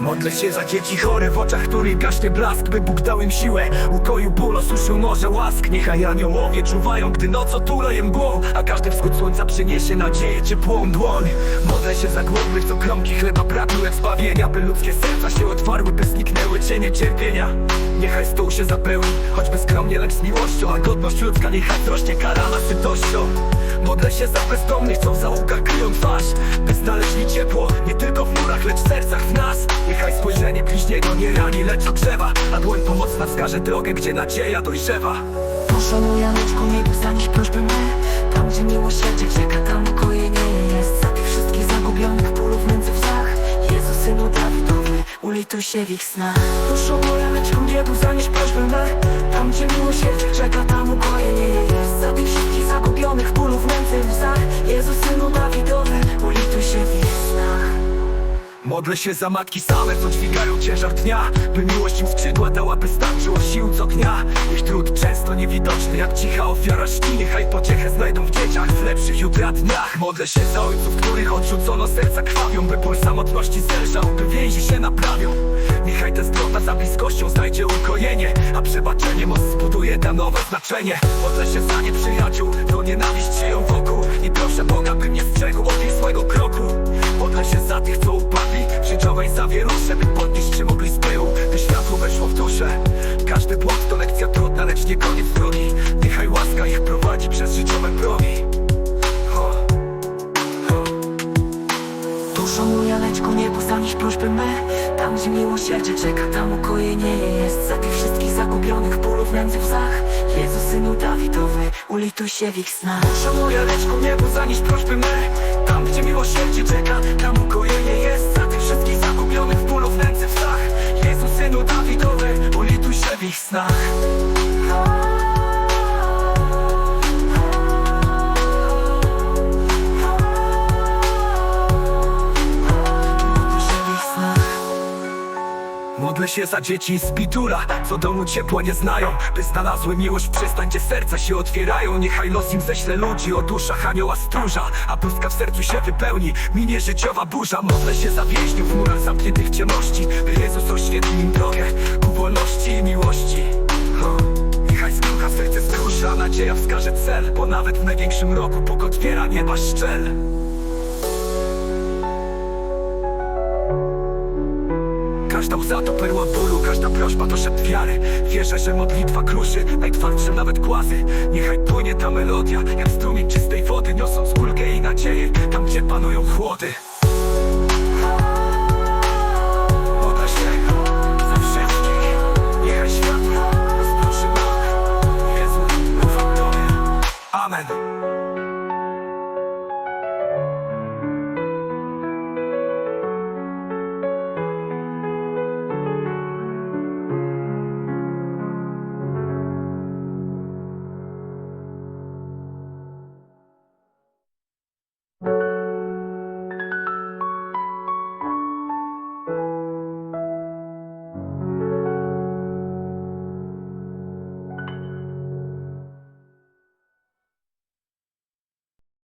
Modlę się za dzieci chore w oczach, których gaśnie blask By Bóg dał im siłę, ukoił ból, osuszył morze łask. Niechaj aniołowie czuwają, gdy noc otula mgłą A każdy wschód słońca przyniesie nadzieję ciepłą dłoń. Modlę się za głodnych, co kromki chleba pragną jak zbawienia By ludzkie serca się otwarły, by zniknęły cienie cierpienia. Niechaj stół się zapełni, choćby skromnie, lecz z miłością A godność ludzka niechaj wzrośnie karana sytością. Modlę się za bezdomnych, co w zaułkach kryją twarz By znaleźli ciepło, murach, lecz w sercach w nas. Niechaj spojrzenie bliźniego nie rani, lecz ogrzewa. A dłoń pomocna wskaże drogę, gdzie nadzieja dojrzewa. Poszanuj Janeczku, nie był za nich prośby my. Tam gdzie miłosierdzie czeka, tam ukojenie jest. Za tych wszystkich zagubionych pólów między wzach. Jezu Synu Dawidowy, ulituj się w ich snach. Poszanuj Janeczku, nie był za nich prośby my. Tam gdzie miłosierdzie czeka, tam Modlę się za matki same, co dźwigają ciężar dnia. By miłość im skrzydła dała, by starczyło sił co dnia Ich trud często niewidoczny, jak cicha ofiara szki Niechaj pociechę znajdą w dzieciach, w lepszych jutra dniach Modlę się za ojców, których odrzucono, serca krwawią By ból samotności zelżał, by więzi się naprawią. Niechaj tęsknota za bliskością znajdzie ukojenie A przebaczenie most zbuduje da nowe znaczenie. Modlę się za nieprzyjaciół, to nienawiść sieją prośby my Tam gdzie miłosierdzie czeka, tam ukojenie jest. Za tych wszystkich zagubionych pólów między wzach Jezu Synu Dawidowy, ulituj się w ich snach. Duszą mu Janeczku, niebo zanieś prośby me. Tam gdzie miłosierdzie czeka, tam ukojenie jest Się za dzieci z bidula, co domu ciepła nie znają. By znalazły miłość przystań, gdzie serca się otwierają. Niechaj los im ześle ludzi o duszach anioła stróża A pustka w sercu się wypełni, minie życiowa burza Modlę się za więźniów w murach zamkniętych ciemności By Jezus oświetlił im drogę ku wolności i miłości. Niechaj skrucha serce skrusza, nadzieja wskaże cel Bo nawet w największym roku Bóg otwiera nieba szczel Każda łza to. Perła bólu, każda prośba to szept wiary. Wierzę, że modlitwa kruszy najtwardsze nawet głazy. Niechaj płynie ta melodia, jak strumień czystej wody Niosąc ulgę i nadzieję, tam gdzie panują chłody